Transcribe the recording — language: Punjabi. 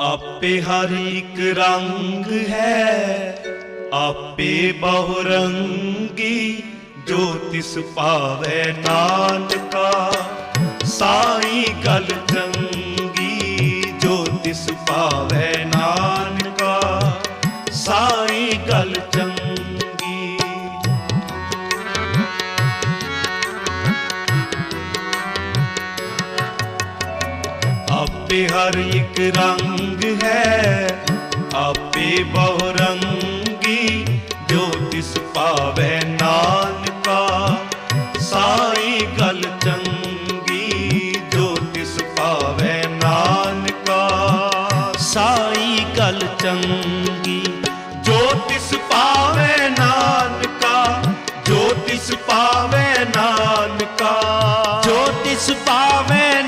ਆਪੇ ਹਰ ਇੱਕ ਰੰਗ ਹੈ, ਆਪੇ ਬਹੁ ਰੰਗੀ ਜੋ ਤਿਸ ਭਾਵੈ ਨਾਨਕਾ। ਸਾਈ ਗਲ ਚੰਗੀ, ਜੋ ਤਿਸ ਭਾਵੈ ਨਾਨਕਾ। ਸਾਈ ਗਲ ਆਪੇ ਹਰ ਇੱਕ ਰੰਗ ਹੈ। ਆਪੇ ਬਹੁ ਰੰਗੀ ਜੋ ਤਿਸ ਪਾਵੇ ਨਾਨਕਾ। ਸਾਈ ਗਲ ਚੰਗੀ ਜੋ ਤਿਸ ਪਾਵੇ ਨਾਨਕਾ। ਸਾਈ ਗਲ ਚੰਗੀ ਜੋ ਤਿਸ ਪਾਵੇ ਨਾਨਕਾ। ਜੋ ਤਿਸ ਪਾਵੇ ਨਾਨਕਾ। ਜੋ ਤਿਸ ਪਾਵੇ